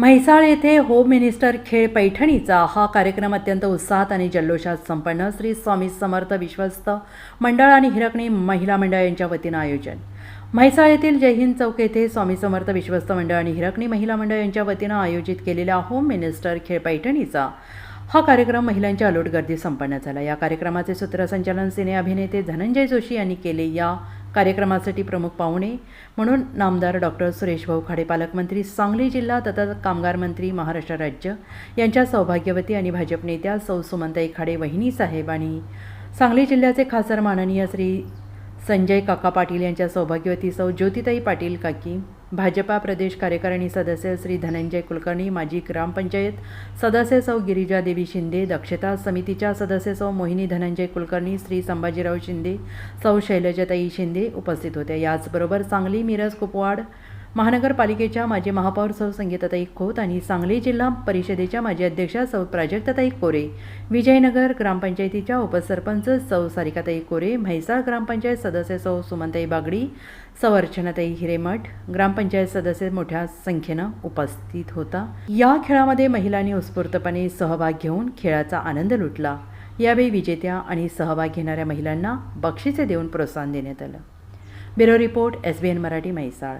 म्हैसाळ येथे home minister खेळ पैठणीचा हा कार्यक्रम अत्यंत उत्साहात आणि जल्लोषात संपन्न. श्री स्वामी समर्थ विश्वस्त मंडळ आणि हिरकणी महिला मंडळ यांच्या वतीनं आयोजन. म्हैसाळ येथील जय हिंद चौक येथे स्वामी समर्थ विश्वस्त मंडळ आणि हिरकणी महिला मंडळ यांच्या वतीनं आयोजित केलेल्या होम मिनिस्टर खेळ पैठणीचा हा कार्यक्रम महिलांच्या अलोट गर्दी संपन्न झाला. या कार्यक्रमाचे सूत्रसंचालन सिने अभिनेते धनंजय जोशी यांनी केले. या कार्यक्रमासाठी प्रमुख पाहुणे. म्हणून नामदार डॉक्टर सुरेश भाऊ खाडे पालकमंत्री सांगली जिल्हा तथा कामगार मंत्री महाराष्ट्र राज्य यांच्या सौभाग्यवती आणि भाजप नेत्या सौ सुमंताई खाडे वहिनी साहेब आणि सांगली जिल्ह्याचे खासदार माननीय श्री संजय काका पाटील यांच्या सौभाग्यवती सौ ज्योतिताई पाटील काकी भाजपा प्रदेश कार्यकारिणी सदस्य श्री धनंजय कुलकर्णी माजी ग्रामपंचायत सदस्य सौ गिरिजादेवी शिंदे दक्षता समितीच्या सदस्य सौ मोहिनी धनंजय कुलकर्णी श्री संभाजीराव शिंदे सौ शैलजताई शिंदे उपस्थित होत्या याचबरोबर सांगली मिरज कुपवाड महानगरपालिकेच्या माजी महापौर सौ संगीताताई खोत आणि सांगली जिल्हा परिषदेच्या माजी अध्यक्षा सौ प्राजक्ताताई कोरे विजयनगर ग्रामपंचायतीच्या उपसरपंच सौ सारिकाताई कोरे म्हैसाळ ग्रामपंचायत सदस्य सौ सुमनताई बागडी सौ अर्चनाताई हिरेमठ ग्रामपंचायत सदस्य मोठ्या संख्येनं उपस्थित होता. या खेळामध्ये महिलांनी उत्स्फूर्तपणे सहभाग घेऊन खेळाचा आनंद लुटला. यावेळी विजेत्या आणि सहभाग घेणाऱ्या महिलांना बक्षिसे देऊन प्रोत्साहन देण्यात आलं. Bureau report S B N Marathi Mhaisal.